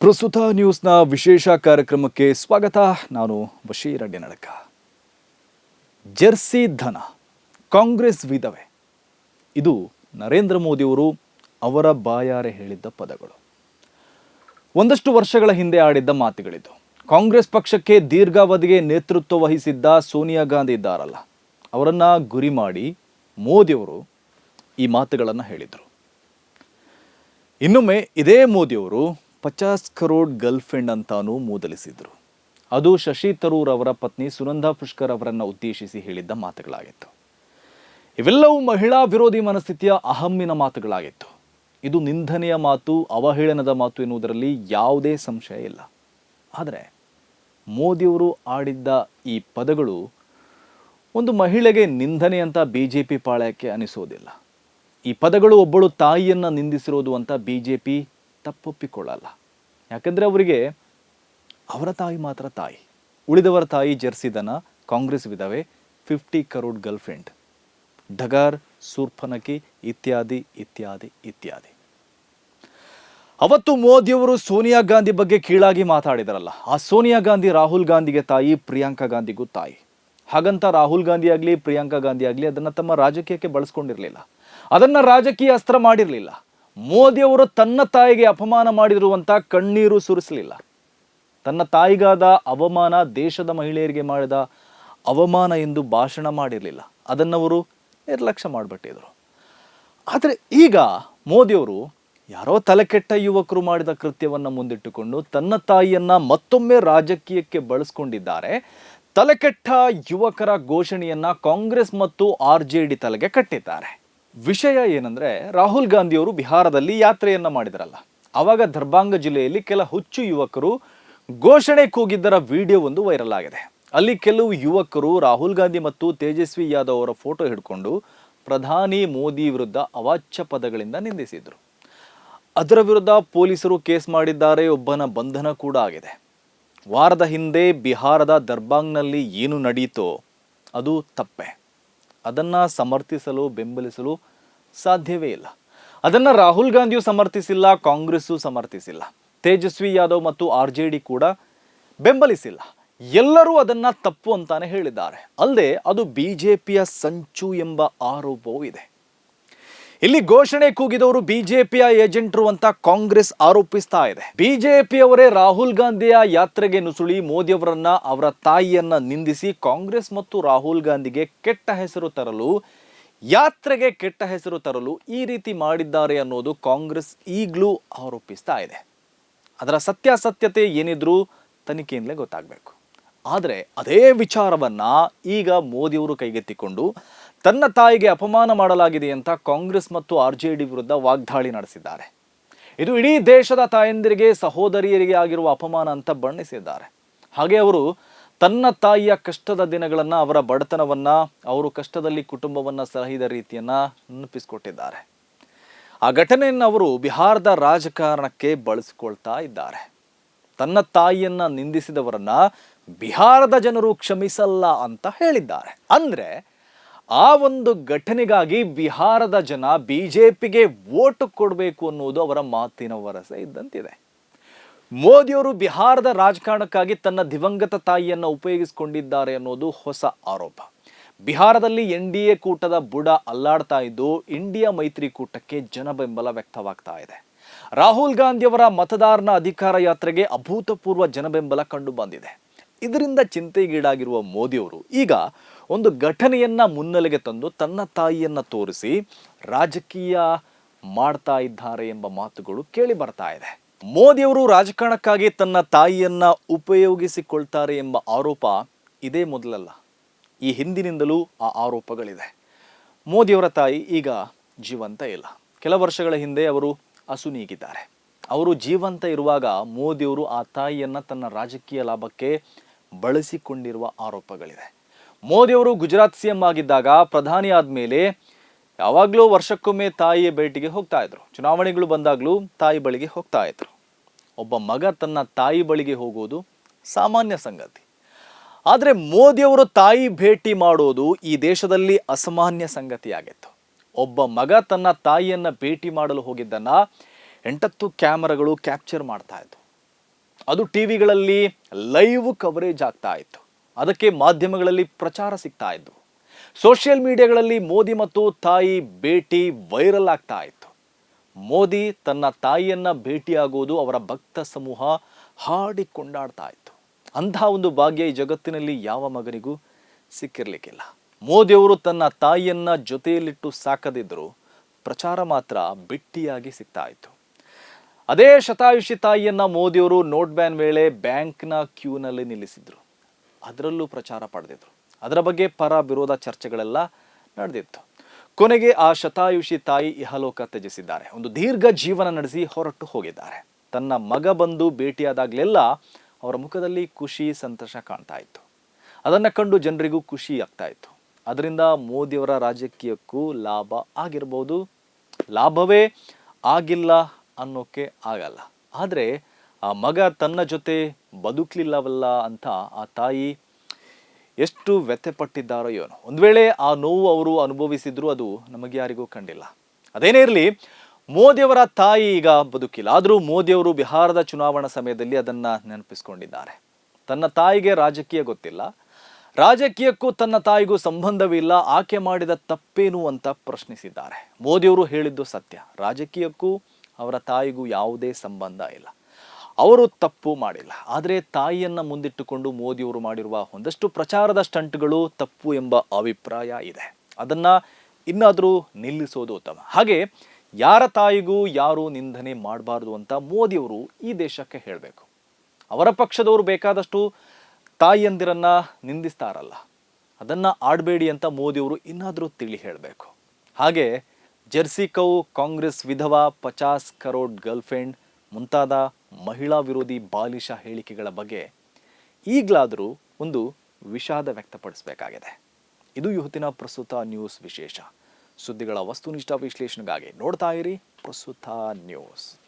ಪ್ರಸ್ತುತ ನ್ಯೂಸ್ನ ವಿಶೇಷ ಕಾರ್ಯಕ್ರಮಕ್ಕೆ ಸ್ವಾಗತ. ನಾನು ಬಶೀರ್ ಅಡ್ಡಿ ನಡಕ ಜೆರ್ಸಿ ಧನ, ಕಾಂಗ್ರೆಸ್ ವಿಧವೆ. ಇದು ನರೇಂದ್ರ ಮೋದಿಯವರು ಅವರ ಬಾಯಾರೆ ಹೇಳಿದ್ದ ಪದಗಳು. ಒಂದಷ್ಟು ವರ್ಷಗಳ ಹಿಂದೆ ಆಡಿದ್ದ ಮಾತುಗಳಿದ್ದು ಕಾಂಗ್ರೆಸ್ ಪಕ್ಷಕ್ಕೆ ದೀರ್ಘಾವಧಿಗೆ ನೇತೃತ್ವ ವಹಿಸಿದ್ದ ಸೋನಿಯಾ ಗಾಂಧಿ ಇದ್ದಾರಲ್ಲ, ಅವರನ್ನ ಗುರಿ ಮಾಡಿ ಮೋದಿಯವರು ಈ ಮಾತುಗಳನ್ನು ಹೇಳಿದರು. ಇನ್ನೊಮ್ಮೆ ಇದೇ ಮೋದಿಯವರು ಪಚಾಸ್ ಕರೋಡ್ ಗರ್ಲ್ಫ್ರೆಂಡ್ ಅಂತಾನೂ ಮೂದಲಿಸಿದ್ರು. ಅದು ಶಶಿ ತರೂರ್ ಅವರ ಪತ್ನಿ ಸುನಂದಾ ಪುಷ್ಕರ್ ಅವರನ್ನು ಉದ್ದೇಶಿಸಿ ಹೇಳಿದ್ದ ಮಾತುಗಳಾಗಿತ್ತು. ಇವೆಲ್ಲವೂ ಮಹಿಳಾ ವಿರೋಧಿ ಮನಸ್ಥಿತಿಯ ಅಹಮ್ಮಿನ ಮಾತುಗಳಾಗಿತ್ತು. ಇದು ನಿಂದನೆಯ ಮಾತು, ಅವಹೇಳನದ ಮಾತು ಎನ್ನುವುದರಲ್ಲಿ ಯಾವುದೇ ಸಂಶಯ ಇಲ್ಲ. ಆದರೆ ಮೋದಿಯವರು ಆಡಿದ್ದ ಈ ಪದಗಳು ಒಂದು ಮಹಿಳೆಗೆ ನಿಂದನೆ ಅಂತ ಬಿ ಜೆ ಪಿ ಪಾಳಯಕ್ಕೆ ಅನಿಸೋದಿಲ್ಲ. ಈ ಪದಗಳು ಒಬ್ಬಳು ತಾಯಿಯನ್ನು ನಿಂದಿಸಿರೋದು ಅಂತ ಬಿ ಜೆ ಪಿ ತಪ್ಪೊಪ್ಪಿಕೊಳ್ಳಲ್ಲ. ಯಾಕಂದರೆ ಅವರಿಗೆ ಅವರ ತಾಯಿ ಮಾತ್ರ ತಾಯಿ. ಉಳಿದವರ ತಾಯಿ ಜರ್ಸಿದನ ಕಾಂಗ್ರೆಸ್ ವಿಧವೆ ಫಿಫ್ಟಿ ಕರೋಡ್ ಗರ್ಲ್ಫ್ರೆಂಡ್ ಡಗಾರ್ ಸೂರ್ಪನಕಿ, ಇತ್ಯಾದಿ ಇತ್ಯಾದಿ ಇತ್ಯಾದಿ. ಅವತ್ತು ಮೋದಿಯವರು ಸೋನಿಯಾ ಗಾಂಧಿ ಬಗ್ಗೆ ಕೀಳಾಗಿ ಮಾತಾಡಿದರಲ್ಲ. ಆ ಸೋನಿಯಾ ಗಾಂಧಿ ರಾಹುಲ್ ಗಾಂಧಿಗೆ ತಾಯಿ, ಪ್ರಿಯಾಂಕಾ ಗಾಂಧಿಗೂ ತಾಯಿ. ಹಾಗಂತ ರಾಹುಲ್ ಗಾಂಧಿ ಆಗಲಿ, ಪ್ರಿಯಾಂಕಾ ಗಾಂಧಿ ಆಗಲಿ, ಅದನ್ನು ತಮ್ಮ ರಾಜಕೀಯಕ್ಕೆ ಬಳಸ್ಕೊಂಡಿರಲಿಲ್ಲ. ಅದನ್ನು ರಾಜಕೀಯ ಅಸ್ತ್ರ ಮಾಡಿರಲಿಲ್ಲ. ಮೋದಿಯವರು ತನ್ನ ತಾಯಿಗೆ ಅಪಮಾನ ಮಾಡಿರುವಂತ ಕಣ್ಣೀರು ಸುರಿಸಲಿಲ್ಲ. ತನ್ನ ತಾಯಿಗಾದ ಅವಮಾನ ದೇಶದ ಮಹಿಳೆಯರಿಗೆ ಮಾಡಿದ ಅವಮಾನ ಎಂದು ಭಾಷಣ ಮಾಡಿರಲಿಲ್ಲ. ಅದನ್ನವರು ನಿರ್ಲಕ್ಷ್ಯ ಮಾಡಿಬಿಟ್ಟಿದ್ರು. ಆದರೆ ಈಗ ಮೋದಿಯವರು ಯಾರೋ ತಲೆಕೆಟ್ಟ ಯುವಕರು ಮಾಡಿದ ಕೃತ್ಯವನ್ನು ಮುಂದಿಟ್ಟುಕೊಂಡು ತನ್ನ ತಾಯಿಯನ್ನ ಮತ್ತೊಮ್ಮೆ ರಾಜಕೀಯಕ್ಕೆ ಬಳಸ್ಕೊಂಡಿದ್ದಾರೆ. ತಲೆಕೆಟ್ಟ ಯುವಕರ ಘೋಷಣೆಯನ್ನ ಕಾಂಗ್ರೆಸ್ ಮತ್ತು ಆರ್ ಜೆ ಡಿ ತಲೆಗೆ ಕಟ್ಟಿದ್ದಾರೆ. ವಿಷಯ ಏನಂದ್ರೆ, ರಾಹುಲ್ ಗಾಂಧಿಯವರು ಬಿಹಾರದಲ್ಲಿ ಯಾತ್ರೆಯನ್ನ ಮಾಡಿದರಲ್ಲ. ಆವಾಗ ದರ್ಭಾಂಗ ಜಿಲ್ಲೆಯಲ್ಲಿ ಕೆಲ ಹುಚ್ಚು ಯುವಕರು ಘೋಷಣೆ ಕೂಗಿದ್ದರ ವಿಡಿಯೋ ಒಂದು ವೈರಲ್ ಆಗಿದೆ. ಅಲ್ಲಿ ಕೆಲವು ಯುವಕರು ರಾಹುಲ್ ಗಾಂಧಿ ಮತ್ತು ತೇಜಸ್ವಿ ಯಾದವ್ ಅವರ ಫೋಟೋ ಹಿಡ್ಕೊಂಡು ಪ್ರಧಾನಿ ಮೋದಿ ವಿರುದ್ಧ ಅವಾಚ್ಯ ಪದಗಳಿಂದ ನಿಂದಿಸಿದ್ರು. ಅದರ ವಿರುದ್ಧ ಪೊಲೀಸರು ಕೇಸ್ ಮಾಡಿದ್ದಾರೆ, ಒಬ್ಬನ ಬಂಧನ ಕೂಡ ಆಗಿದೆ. ವಾರದ ಹಿಂದೆ ಬಿಹಾರದ ದರ್ಬಾಂಗ್ನಲ್ಲಿ ಏನು ನಡೆಯಿತೋ ಅದು ತಪ್ಪೆ. ಅದನ್ನು ಸಮರ್ಥಿಸಲು, ಬೆಂಬಲಿಸಲು ಸಾಧ್ಯವೇ ಇಲ್ಲ. ಅದನ್ನು ರಾಹುಲ್ ಗಾಂಧಿಯು ಸಮರ್ಥಿಸಿಲ್ಲ, ಕಾಂಗ್ರೆಸ್ಸು ಸಮರ್ಥಿಸಿಲ್ಲ. ತೇಜಸ್ವಿ ಯಾದವ್ ಮತ್ತು ಆರ್ ಜೆ ಡಿ ಕೂಡ ಬೆಂಬಲಿಸಿಲ್ಲ. ಎಲ್ಲರೂ ಅದನ್ನ ತಪ್ಪು ಅಂತಾನೆ ಹೇಳಿದ್ದಾರೆ. ಅಲ್ಲದೆ ಅದು ಬಿಜೆಪಿಯ ಸಂಚು ಎಂಬ ಆರೋಪವೂ ಇದೆ. ಇಲ್ಲಿ ಘೋಷಣೆ ಕೂಗಿದವರು ಬಿಜೆಪಿಯ ಏಜೆಂಟ್ರು ಅಂತ ಕಾಂಗ್ರೆಸ್ ಆರೋಪಿಸ್ತಾ ಇದೆ. ಬಿಜೆಪಿಯವರೇ ರಾಹುಲ್ ಗಾಂಧಿಯ ಯಾತ್ರೆಗೆ ನುಸುಳಿ ಮೋದಿಯವರನ್ನ ಅವರ ತಾಯಿಯನ್ನ ನಿಂದಿಸಿ ಕಾಂಗ್ರೆಸ್ ಮತ್ತು ರಾಹುಲ್ ಗಾಂಧಿಗೆ ಕೆಟ್ಟ ಹೆಸರು ತರಲು, ಯಾತ್ರೆಗೆ ಕೆಟ್ಟ ಹೆಸರು ತರಲು ಈ ರೀತಿ ಮಾಡಿದ್ದಾರೆ ಅನ್ನೋದು ಕಾಂಗ್ರೆಸ್ ಈಗಲೂ ಆರೋಪಿಸ್ತಾ ಇದೆ. ಅದರ ಸತ್ಯಾಸತ್ಯತೆ ಏನಿದ್ರೂ ತನಿಖೆಯಿಂದಲೇ ಗೊತ್ತಾಗಬೇಕು. ಆದರೆ ಅದೇ ವಿಚಾರವನ್ನ ಈಗ ಮೋದಿಯವರು ಕೈಗೆತ್ತಿಕೊಂಡು ತನ್ನ ತಾಯಿಗೆ ಅಪಮಾನ ಮಾಡಲಾಗಿದೆ ಅಂತ ಕಾಂಗ್ರೆಸ್ ಮತ್ತು ಆರ್ ಜೆ ಡಿ ವಿರುದ್ಧ ವಾಗ್ದಾಳಿ ನಡೆಸಿದ್ದಾರೆ. ಇದು ಇಡೀ ದೇಶದ ತಾಯಂದಿರಿಗೆ, ಸಹೋದರಿಯರಿಗೆ ಆಗಿರುವ ಅಪಮಾನ ಅಂತ ಬಣ್ಣಿಸಿದ್ದಾರೆ. ಹಾಗೆ ಅವರು ತನ್ನ ತಾಯಿಯ ಕಷ್ಟದ ದಿನಗಳನ್ನು, ಅವರ ಬಡತನವನ್ನ, ಅವರು ಕಷ್ಟದಲ್ಲಿ ಕುಟುಂಬವನ್ನ ಸಲಹಿದ ರೀತಿಯನ್ನ ನೆನಪಿಸಿಕೊಟ್ಟಿದ್ದಾರೆ. ಆ ಘಟನೆಯನ್ನು ಅವರು ಬಿಹಾರದ ರಾಜಕಾರಣಕ್ಕೆ ಬಳಸಿಕೊಳ್ತಾ ಇದ್ದಾರೆ. ತನ್ನ ತಾಯಿಯನ್ನ ನಿಂದಿಸಿದವರನ್ನ ಬಿಹಾರದ ಜನರು ಕ್ಷಮಿಸಲ್ಲ ಅಂತ ಹೇಳಿದ್ದಾರೆ. ಅಂದ್ರೆ ಆ ಒಂದು ಘಟನೆಗಾಗಿ ಬಿಹಾರದ ಜನ ಬಿ ಜೆ ಪಿಗೆ ವೋಟ್ ಕೊಡಬೇಕು ಅನ್ನೋದು ಅವರ ಮಾತಿನ ವರಸೆ ಇದ್ದಂತಿದೆ. ಮೋದಿಯವರು ಬಿಹಾರದ ರಾಜಕಾರಣಕ್ಕಾಗಿ ತನ್ನ ದಿವಂಗತ ತಾಯಿಯನ್ನು ಉಪಯೋಗಿಸಿಕೊಂಡಿದ್ದಾರೆ ಅನ್ನೋದು ಹೊಸ ಆರೋಪ. ಬಿಹಾರದಲ್ಲಿ ಎನ್ ಡಿ ಎ ಕೂಟದ ಬುಡ ಅಲ್ಲಾಡ್ತಾ ಇದ್ದು ಇಂಡಿಯಾ ಮೈತ್ರಿಕೂಟಕ್ಕೆ ಜನ ಬೆಂಬಲ ವ್ಯಕ್ತವಾಗ್ತಾ ಇದೆ. ರಾಹುಲ್ ಗಾಂಧಿಯವರ ಮತದಾರನ ಅಧಿಕಾರ ಯಾತ್ರೆಗೆ ಅಭೂತಪೂರ್ವ ಜನಬೆಂಬಲ ಕಂಡು ಬಂದಿದೆ. ಇದರಿಂದ ಚಿಂತೆಗೀಡಾಗಿರುವ ಮೋದಿಯವರು ಈಗ ಒಂದು ಘಟನೆಯನ್ನ ಮುನ್ನೆಲೆಗೆ ತಂದು ತನ್ನ ತಾಯಿಯನ್ನ ತೋರಿಸಿ ರಾಜಕೀಯ ಮಾಡ್ತಾ ಇದ್ದಾರೆ ಎಂಬ ಮಾತುಗಳು ಕೇಳಿ ಬರ್ತಾ ಇದೆ. ಮೋದಿಯವರು ರಾಜಕಾರಣಕ್ಕಾಗಿ ತನ್ನ ತಾಯಿಯನ್ನ ಉಪಯೋಗಿಸಿಕೊಳ್ತಾರೆ ಎಂಬ ಆರೋಪ ಇದೇ ಮೊದಲಲ್ಲ, ಈ ಹಿಂದಿನಿಂದಲೂ ಆ ಆರೋಪಗಳಿದೆ. ಮೋದಿಯವರ ತಾಯಿ ಈಗ ಜೀವಂತ ಇಲ್ಲ. ಕೆಲ ವರ್ಷಗಳ ಹಿಂದೆ ಅವರು ಅಸುನೀಗಿದ್ದಾರೆ ಅವರು ಜೀವಂತ ಇರುವಾಗ ಮೋದಿಯವರು ಆ ತಾಯಿಯನ್ನ ತನ್ನ ರಾಜಕೀಯ ಲಾಭಕ್ಕೆ ಬಳಸಿಕೊಂಡಿರುವ ಆರೋಪಗಳಿದೆ ಮೋದಿಯವರು ಗುಜರಾತ್ ಸಿ ಎಂ ಆಗಿದ್ದಾಗ ಪ್ರಧಾನಿ ಆದಮೇಲೆ ಯಾವಾಗಲೂ ವರ್ಷಕ್ಕೊಮ್ಮೆ ತಾಯಿಯ ಭೇಟಿಗೆ ಹೋಗ್ತಾ ಇದ್ರು. ಚುನಾವಣೆಗಳು ಬಂದಾಗಲೂ ತಾಯಿ ಬಳಿಗೆ ಹೋಗ್ತಾ ಇದ್ರು. ಒಬ್ಬ ಮಗ ತನ್ನ ತಾಯಿ ಬಳಿಗೆ ಹೋಗೋದು ಸಾಮಾನ್ಯ ಸಂಗತಿ. ಆದರೆ ಮೋದಿಯವರು ತಾಯಿ ಭೇಟಿ ಮಾಡೋದು ಈ ದೇಶದಲ್ಲಿ ಅಸಾಮಾನ್ಯ ಸಂಗತಿಯಾಗಿತ್ತು. ಒಬ್ಬ ಮಗ ತನ್ನ ತಾಯಿಯನ್ನ ಭೇಟಿ ಮಾಡಲು ಹೋಗಿದ್ದನ್ನ ಎಂಟತ್ತು ಕ್ಯಾಮರಾಗಳು ಕ್ಯಾಪ್ಚರ್ ಮಾಡ್ತಾ ಇದ್ವು. ಅದು ಟಿವಿಗಳಲ್ಲಿ ಲೈವ್ ಕವರೇಜ್ ಆಗ್ತಾ ಇತ್ತು. ಅದಕ್ಕೆ ಮಾಧ್ಯಮಗಳಲ್ಲಿ ಪ್ರಚಾರ ಸಿಗ್ತಾ ಇದ್ದವು ಸೋಷಿಯಲ್ ಮೀಡಿಯಾಗಳಲ್ಲಿ ಮೋದಿ ಮತ್ತು ತಾಯಿ ಭೇಟಿ ವೈರಲ್ ಆಗ್ತಾ ಇತ್ತು. ಮೋದಿ ತನ್ನ ತಾಯಿಯನ್ನ ಭೇಟಿಯಾಗುವುದು ಅವರ ಭಕ್ತ ಸಮೂಹ ಹಾಡಿ ಕೊಂಡಾಡ್ತಾ ಇತ್ತು. ಅಂತಹ ಒಂದು ಭಾಗ್ಯ ಈ ಜಗತ್ತಿನಲ್ಲಿ ಯಾವ ಮಗನಿಗೂ ಸಿಕ್ಕಿರಲಿಕ್ಕಿಲ್ಲ. ಮೋದಿಯವರು ತನ್ನ ತಾಯಿಯನ್ನ ಜೊತೆಯಲ್ಲಿಟ್ಟು ಸಾಕದಿದ್ದರೂ ಪ್ರಚಾರ ಮಾತ್ರ ಬಿಟ್ಟಿಯಾಗಿ ಸಿಗ್ತಾ ಇತ್ತು. ಅದೇ ಶತಾಯುಷಿ ತಾಯಿಯನ್ನ ಮೋದಿಯವರು ನೋಟ್ ಬ್ಯಾನ್ ವೇಳೆ ಬ್ಯಾಂಕ್ನ ಕ್ಯೂನಲ್ಲಿ ನಿಲ್ಲಿಸಿದ್ರು. ಅದರಲ್ಲೂ ಪ್ರಚಾರ ಪಡೆದಿದ್ರು. ಅದರ ಬಗ್ಗೆ ಪರ ವಿರೋಧ ಚರ್ಚೆಗಳೆಲ್ಲ ನಡೆದಿತ್ತು. ಕೊನೆಗೆ ಆ ಶತಾಯುಷಿ ತಾಯಿ ಇಹಲೋಕ ತ್ಯಜಿಸಿದ್ದಾರೆ. ಒಂದು ದೀರ್ಘ ಜೀವನ ನಡೆಸಿ ಹೊರಟು ಹೋಗಿದ್ದಾರೆ. ತನ್ನ ಮಗ ಬಂದು ಭೇಟಿಯಾದಾಗಲೆಲ್ಲ ಅವರ ಮುಖದಲ್ಲಿ ಖುಷಿ, ಸಂತೋಷ ಕಾಣ್ತಾ ಇತ್ತು. ಅದನ್ನು ಕಂಡು ಜನರಿಗೂ ಖುಷಿ ಆಗ್ತಾ ಇತ್ತು. ಅದರಿಂದ ಮೋದಿಯವರ ರಾಜಕೀಯಕ್ಕೂ ಲಾಭ ಆಗಿರ್ಬೋದು. ಲಾಭವೇ ಆಗಿಲ್ಲ ಅನ್ನೋಕೆ ಆಗಲ್ಲ. ಆದರೆ, ಆ ಮಗ ತನ್ನ ಜೊತೆ ಬದುಕಲಿಲ್ಲವಲ್ಲ ಅಂತ ಆ ತಾಯಿ ಎಷ್ಟು ವ್ಯಥೆಪಟ್ಟಿದ್ದಾರೋ ಏನೋ. ಒಂದು ವೇಳೆ ಆ ನೋವು ಅವರು ಅನುಭವಿಸಿದ್ರು ಅದು ನಮಗೆ ಯಾರಿಗೂ ಕಂಡಿಲ್ಲ. ಅದೇನೇ ಇರಲಿ, ಮೋದಿಯವರ ತಾಯಿ ಈಗ ಬದುಕಿಲ್ಲ. ಆದರೂ ಮೋದಿಯವರು ಬಿಹಾರದ ಚುನಾವಣಾ ಸಮಯದಲ್ಲಿ ಅದನ್ನು ನೆನಪಿಸ್ಕೊಂಡಿದ್ದಾರೆ. ತನ್ನ ತಾಯಿಗೆ ರಾಜಕೀಯ ಗೊತ್ತಿಲ್ಲ. ರಾಜಕೀಯಕ್ಕೂ ತನ್ನ ತಾಯಿಗೂ ಸಂಬಂಧವಿಲ್ಲ. ಆಕೆ ಮಾಡಿದ ತಪ್ಪೇನು ಅಂತ ಪ್ರಶ್ನಿಸಿದ್ದಾರೆ. ಮೋದಿಯವರು ಹೇಳಿದ್ದು ಸತ್ಯ. ರಾಜಕೀಯಕ್ಕೂ ಅವರ ತಾಯಿಗೂ ಯಾವುದೇ ಸಂಬಂಧ ಇಲ್ಲ. ಅವರು ತಪ್ಪು ಮಾಡಿಲ್ಲ. ಆದರೆ ತಾಯಿಯನ್ನು ಮುಂದಿಟ್ಟುಕೊಂಡು ಮೋದಿಯವರು ಮಾಡಿರುವ ಒಂದಷ್ಟು ಪ್ರಚಾರದ ಸ್ಟಂಟ್ಗಳು ತಪ್ಪು ಎಂಬ ಅಭಿಪ್ರಾಯ ಇದೆ. ಅದನ್ನು ಇನ್ನಾದರೂ ನಿಲ್ಲಿಸೋದು ಉತ್ತಮ. ಹಾಗೆ ಯಾರ ತಾಯಿಗೂ ಯಾರು ನಿಂದನೆ ಮಾಡಬಾರ್ದು ಅಂತ ಮೋದಿಯವರು ಈ ದೇಶಕ್ಕೆ ಹೇಳಬೇಕು. ಅವರ ಪಕ್ಷದವರು ಬೇಕಾದಷ್ಟು ತಾಯಿಯಂದಿರನ್ನು ನಿಂದಿಸ್ತಾರಲ್ಲ ಅದನ್ನು ಆಡಬೇಡಿ ಅಂತ ಮೋದಿಯವರು ಇನ್ನಾದರೂ ತಿಳಿ ಹೇಳಬೇಕು. ಹಾಗೆ ಜೆರ್ಸಿ ಕೌ ಕಾಂಗ್ರೆಸ್ ವಿಧವಾ ಪಚಾಸ್ ಕರೋಡ್ ಗರ್ಲ್ಫ್ರೆಂಡ್ ಮುಂತಾದ ಮಹಿಳಾ ವಿರೋಧಿ ಬಾಲಿಶ ಹೇಳಿಕೆಗಳ ಬಗ್ಗೆ ಈಗಲಾದರೂ ಒಂದು ವಿಷಾದ ವ್ಯಕ್ತಪಡಿಸಬೇಕಾಗಿದೆ. ಇದು ಇವತ್ತಿನ ಪ್ರಸ್ತುತ ನ್ಯೂಸ್ ವಿಶೇಷ. ಸುದ್ದಿಗಳ ವಸ್ತುನಿಷ್ಠ ವಿಶ್ಲೇಷಣೆಗಾಗಿ ನೋಡ್ತಾ ಇರಿ ಪ್ರಸ್ತುತ ನ್ಯೂಸ್.